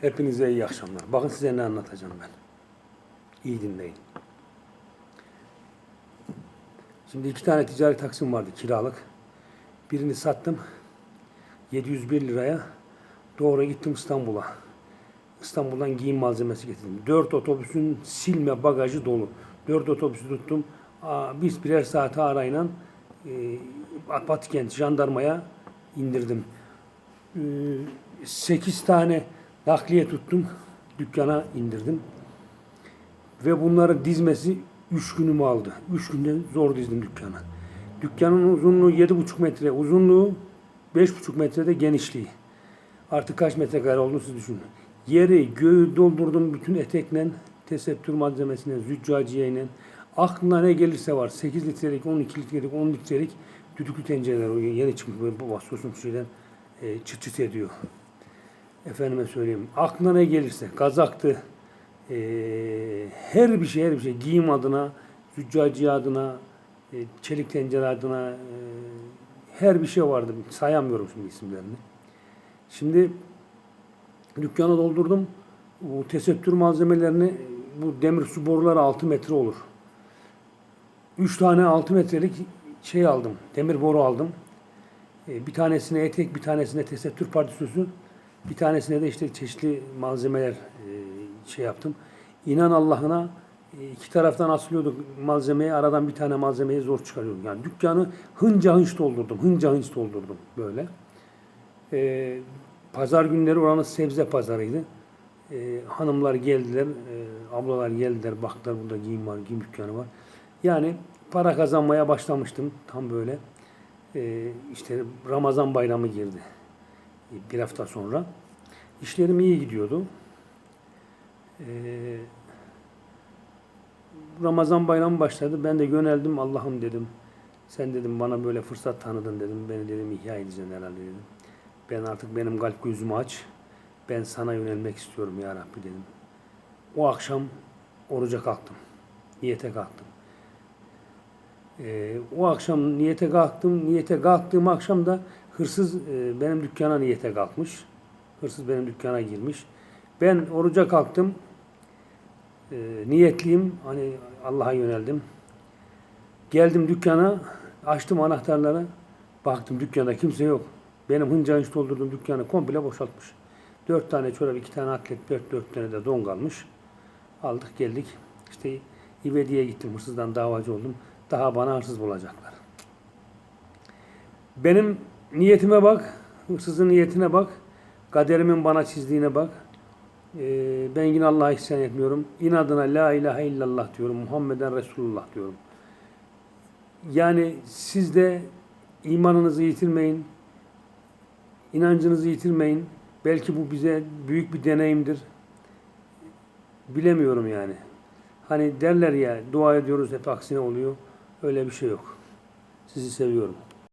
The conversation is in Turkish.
Hepinize iyi akşamlar. Bakın size ne anlatacağım ben. İyi dinleyin. Şimdi iki tane ticari taksim vardı kiralık. Birini sattım. 701 liraya. Doğru gittim İstanbul'a. İstanbul'dan giyim malzemesi getirdim. Dört otobüsün silme bagajı dolu. Dört otobüsü tuttum. Biz birer saate arayla e, Batıkent jandarmaya indirdim. E, sekiz tane nakliye tuttum. Dükkana indirdim. Ve bunları dizmesi üç günümü aldı. Üç günde zor dizdim dükkana. Dükkanın uzunluğu yedi buçuk metre, uzunluğu beş buçuk metrede genişliği. Artık kaç metrekare olduğunu siz düşünün. Yeri, göğü doldurdum bütün etekle, tesettür malzemesine, züccaciyeyle. Aklına ne gelirse var. 8 litrelik, 12 litrelik, 10 litrelik düdüklü tencereler. O yeni çıkmış böyle bu şeyden e, çıt çıt ediyor. Efendime söyleyeyim. Aklına ne gelirse. Kazaktı. e, her bir şey, her bir şey. Giyim adına, züccaciye adına, e, çelik tencere adına, e, her bir şey vardı. Sayamıyorum şimdi isimlerini. Şimdi dükkanı doldurdum. Bu tesettür malzemelerini bu demir su boruları 6 metre olur. 3 tane 6 metrelik şey aldım. Demir boru aldım. E, Bir tanesine etek, bir tanesine tesettür pardesüsü, bir tanesine de işte çeşitli malzemeler e, şey yaptım. İnan Allah'ına e, iki taraftan asılıyorduk malzemeyi, aradan bir tane malzemeyi zor çıkarıyordum. Yani dükkanı hınca hınç doldurdum, hınca hınç doldurdum böyle. E, pazar günleri oranın sebze pazarıydı. E, hanımlar geldiler, e, ablalar geldiler, baktılar burada giyim var, giyim dükkanı var. Yani para kazanmaya başlamıştım tam böyle. E, işte Ramazan bayramı girdi bir hafta sonra. İşlerim iyi gidiyordu. E, Ramazan bayramı başladı. Ben de yöneldim Allah'ım dedim. Sen dedim bana böyle fırsat tanıdın dedim. Beni dedim ihya edeceksin herhalde dedim. Ben artık benim kalp gözümü aç. Ben sana yönelmek istiyorum ya Rabbi dedim. O akşam oruca kalktım. Niyete kalktım. Ee, o akşam niyete kalktım. Niyete kalktığım akşam da hırsız e, benim dükkana niyete kalkmış. Hırsız benim dükkana girmiş. Ben oruca kalktım. Ee, niyetliyim. Hani Allah'a yöneldim. Geldim dükkana. Açtım anahtarları. Baktım dükkanda kimse yok. Benim hınca hınç doldurduğum dükkanı komple boşaltmış. Dört tane çorap, iki tane atlet, dört, dört tane de don kalmış. Aldık geldik. İşte İvedi'ye gittim. Hırsızdan davacı oldum. Daha bana hırsız bulacaklar. Benim niyetime bak. Hırsızın niyetine bak. Kaderimin bana çizdiğine bak. Ee, ben yine Allah'a isyan etmiyorum. İnadına la ilahe illallah diyorum. Muhammeden Resulullah diyorum. Yani siz de imanınızı yitirmeyin. inancınızı yitirmeyin. Belki bu bize büyük bir deneyimdir. Bilemiyorum yani. Hani derler ya dua ediyoruz hep aksine oluyor. Öyle bir şey yok. Sizi seviyorum.